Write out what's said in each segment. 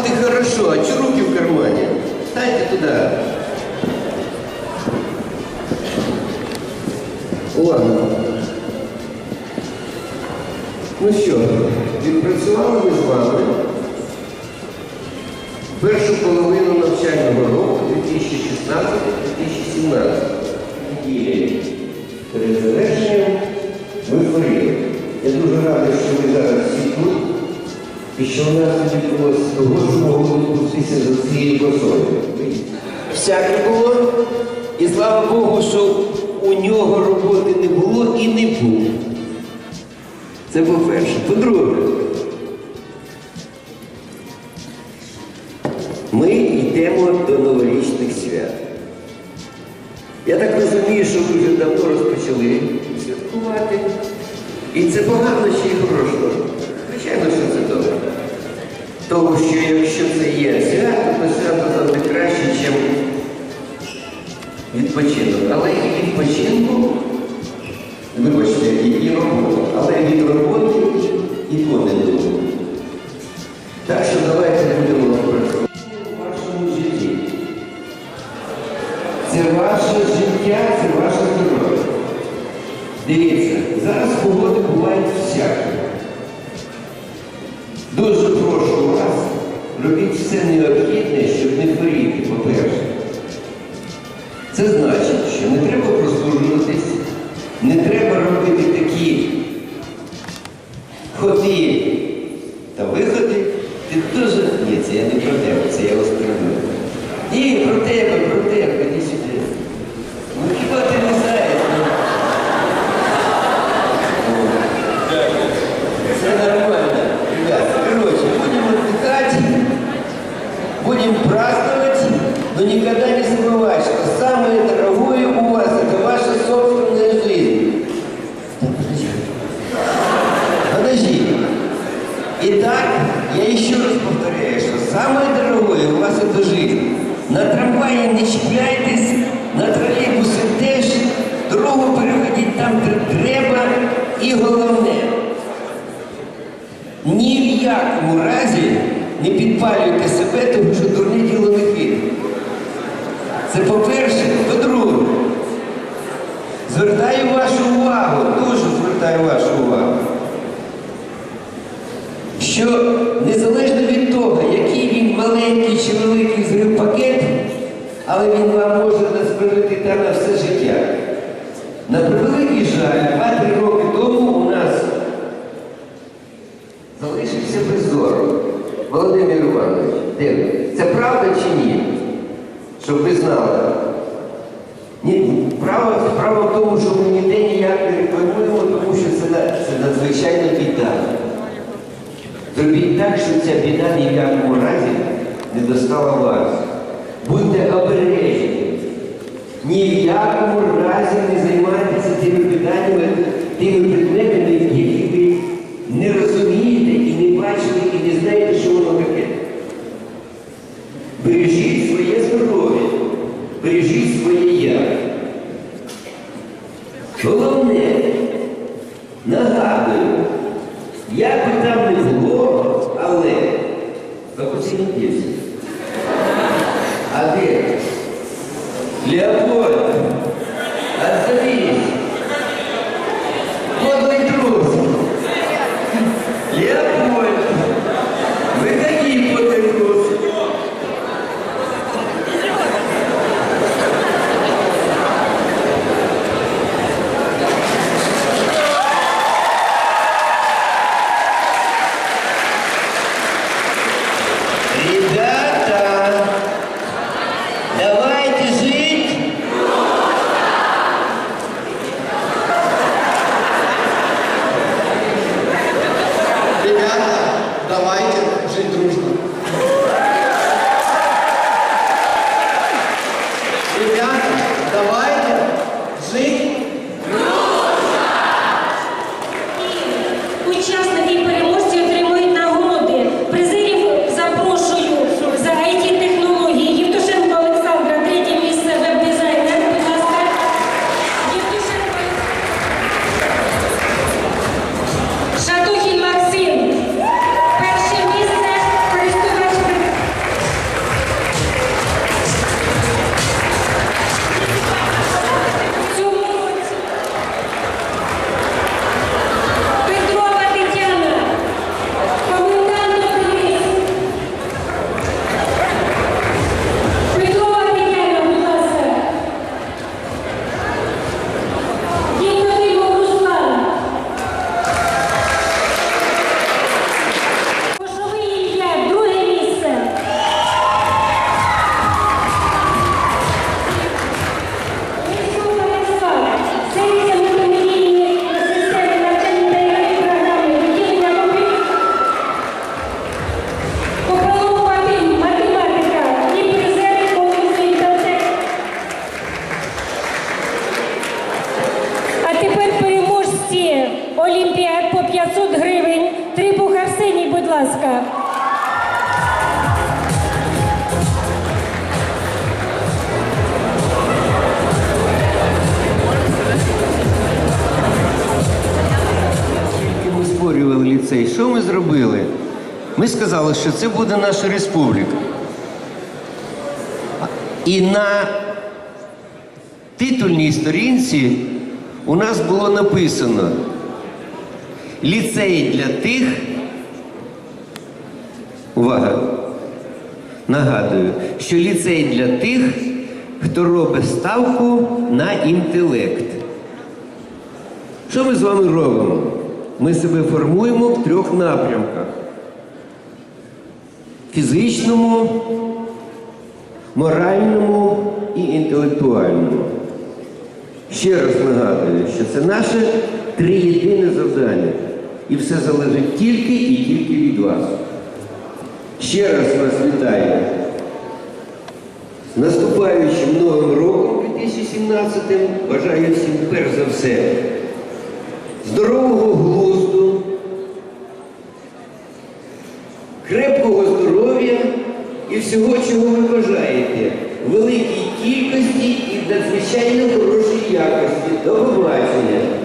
Встал-то ты хорошо, а че руки в кармане? Встаньте туда. Ладно. Ну що, відпрацювали ми з вами першу половину навчального року 2016-2017. Неділі перед завершенням ми хворіли. Я дуже радий, що ви зараз всі тут і що в нас відбулося того, що могло відпуститися за цією косою. Всяке було, і слава Богу, що у нього роботи не було і не було. Це по-перше. По-друге, ми йдемо до новорічних свят. Я так розумію, що ви вже давно розпочали святкувати. І це погано чи й хорошо. Звичайно, що це добре. Тому що якщо це є свято, то свято завжди краще, ніж відпочинок. Але і відпочинку, вибачте, і, роботи. Але від роботи і понеділку. Так що давайте будемо працювати в вашому житті. Це ваше життя, це ваше здоров'я. Дивіться, зараз погоди бувають всякі. Все необхідне, щоб не хворіти, по-перше. Це значить, що не треба прослужитись, не треба будем праздновать, но никогда не забывать, что самое дорогое у вас это ваша собственная жизнь. Да, подожди. Подожди. Итак, я еще раз повторяю, что самое дорогое у вас это жизнь. На трамвае не чіпляйтесь, на тролейбуси теж, дорогу переходіть там, де треба, і головне. Не підпалюйте себе, тому що дурне діло не піде. Це по-перше. По-друге, звертаю вашу увагу, дуже звертаю вашу увагу, що незалежно від того, який він маленький чи великий зрив пакет, але він вам може насправити на все життя. На превеликий жаль, 2-3 роки тому у нас залишився без зору. Володимир Ви? Це правда чи ні? Щоб ви знали. Ні, справа, справа в тому, що ми ніде ніяк не рекламуємо, тому що це, це надзвичайна біда. Зробіть так, щоб ця біда ні в якому разі не достала вас. Будьте обережні. Ні в якому разі не займайтеся тими питаннями, тими предметами, 500 гривень. Трибух Арсеній, будь ласка. Ми створювали ліцей, що ми зробили? Ми сказали, що це буде наша республіка. І на титульній сторінці у нас було написано ліцей для тих. Увага! Нагадую, що ліцей для тих, хто робить ставку на інтелект. Що ми з вами робимо? Ми себе формуємо в трьох напрямках: фізичному, моральному і інтелектуальному. Ще раз нагадую, що це наше триєдине завдання. І все залежить тільки і тільки від вас. Ще раз вас вітаю. З наступаючим новим роком 2017 бажаю всім перш за все здорового глузду, крепкого здоров'я і всього, чого ви бажаєте, великій кількості і надзвичайно хорошій якості. До побачення!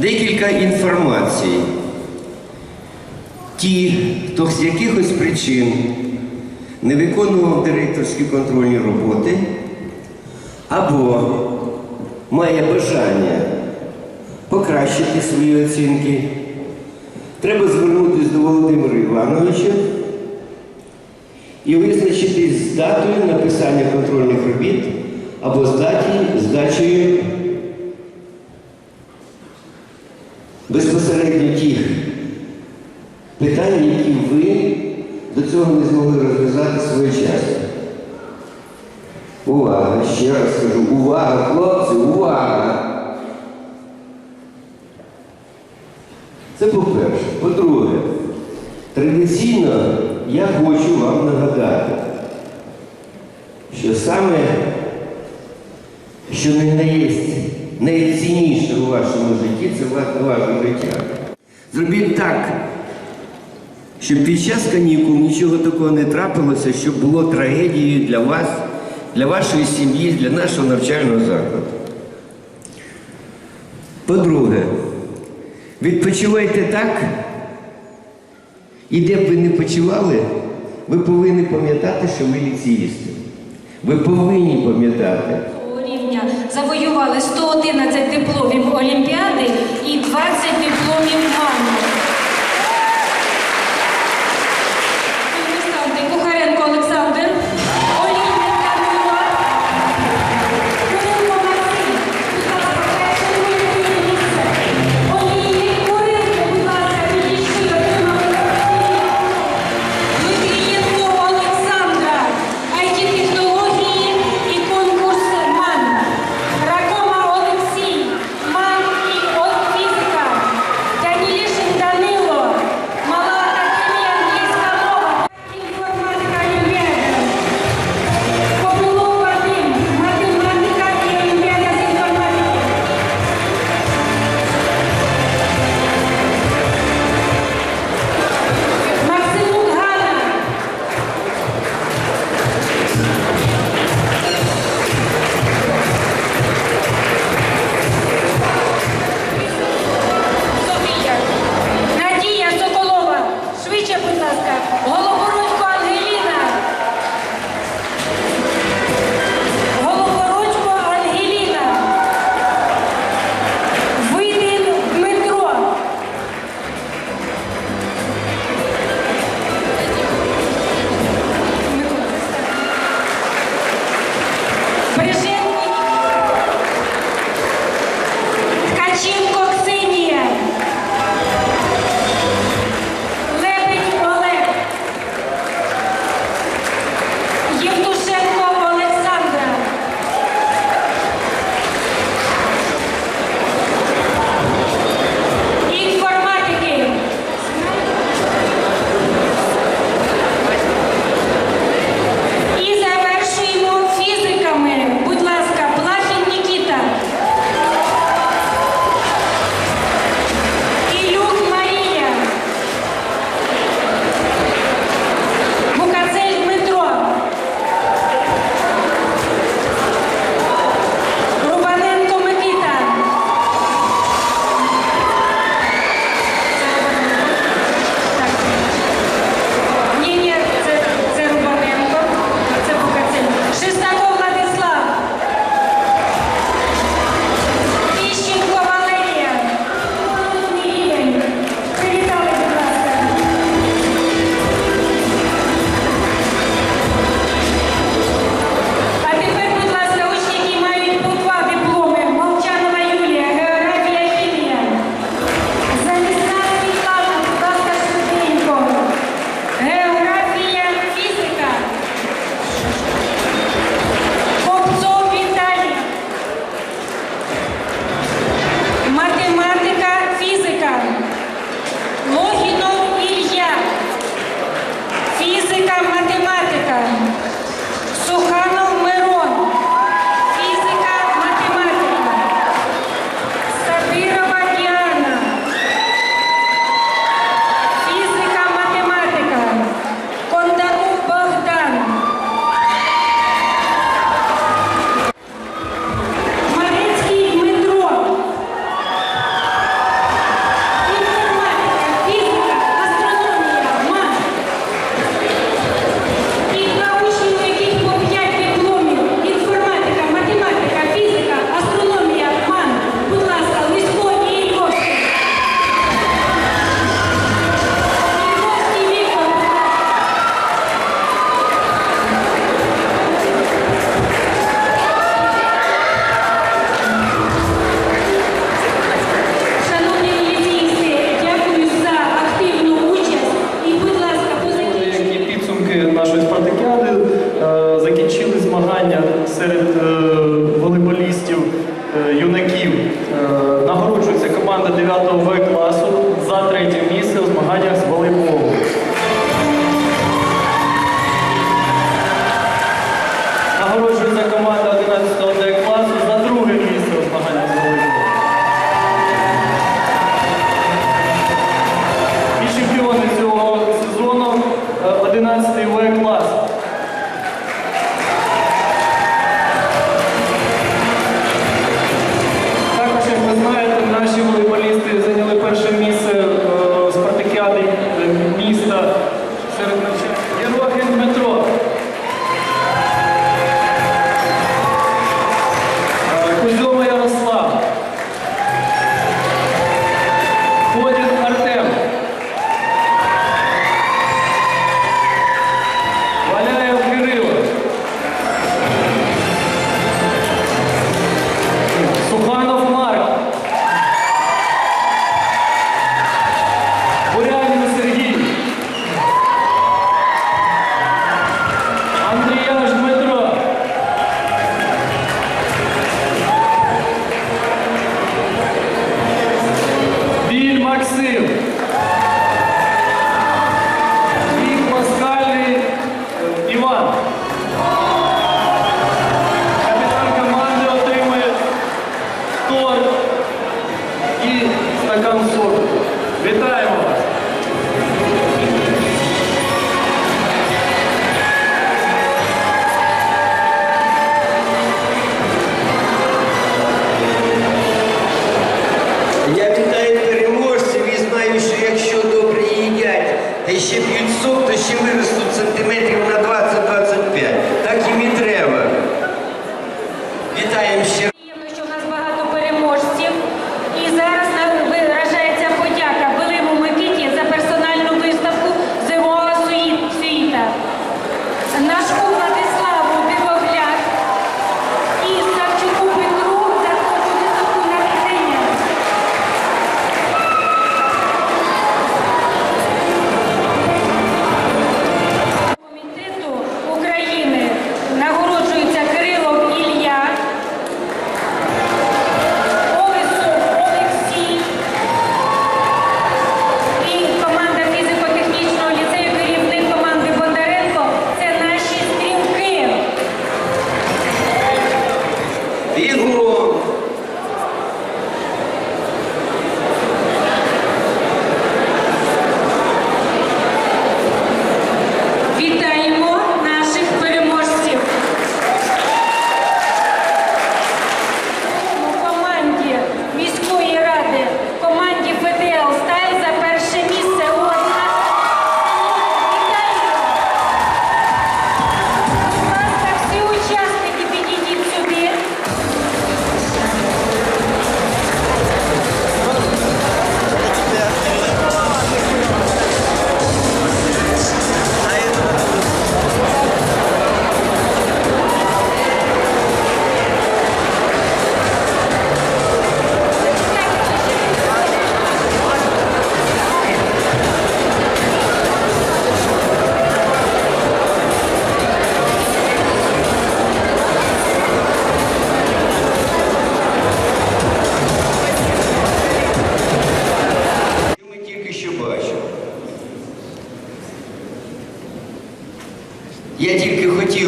Декілька інформацій. Ті, хто з якихось причин не виконував директорські контрольні роботи або має бажання покращити свої оцінки, треба звернутися до Володимира Івановича і визначитись з датою написання контрольних робіт або з даті- з безпосередньо тих питань, які ви до цього не змогли розв'язати своєчасно. Увага, ще раз кажу, увага, хлопці, увага! Це по-перше. По-друге, традиційно я хочу вам нагадати, що саме, що не наєсть найцінніше у вашому житті, це ваше життя. Зробіть так, щоб під час канікул нічого такого не трапилося, щоб було трагедією для вас, для вашої сім'ї, для нашого навчального закладу. По-друге, відпочивайте так, і де б ви не почували, ви повинні пам'ятати, що ви ліцеїсти. Ви повинні пам'ятати. Завоювали 111 дипломів Олімпіади і 20 дипломів МАНу. Я вітаю переможців і знаю, що якщо добре їдять, та ще п'ють сок, то ще виростуть сантиметрів на 20-25. Так їм і треба. Вітаємо ще.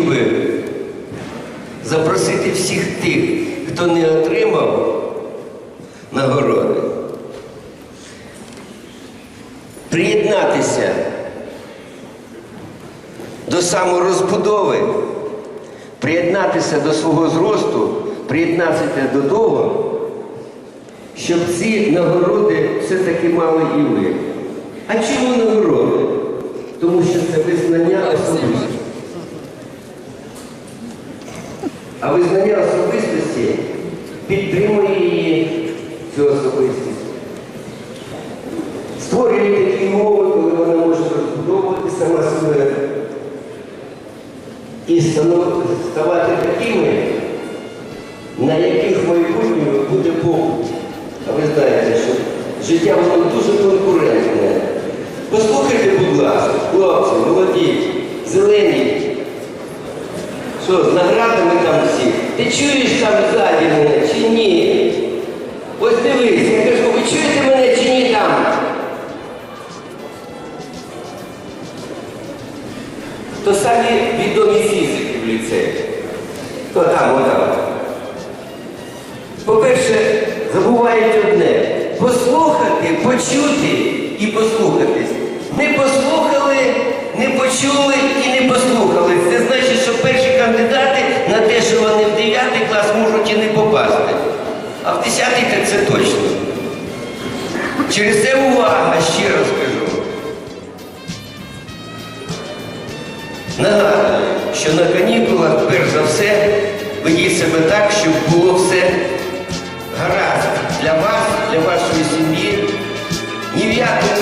хотів би запросити всіх тих, хто не отримав нагороди, приєднатися до саморозбудови, приєднатися до свого зросту, приєднатися до того, щоб ці нагороди все-таки мали і ви. А чому нагороди? Тому що це визнання особисто. а визнання особистості? Підтримує ліцею. То там, отам. По-перше, забувають одне. Послухати, почути і послухатись. Не послухали, не почули і не послухали. Це значить, що перші кандидати на те, що вони в 9 клас можуть і не попасти. А в 10 це точно. Через це увага, ще раз кажу. Нагадую, що на канікулах, перш за все, ведіть себе так, щоб було все гаразд для вас, для вашої сім'ї. Ні в якому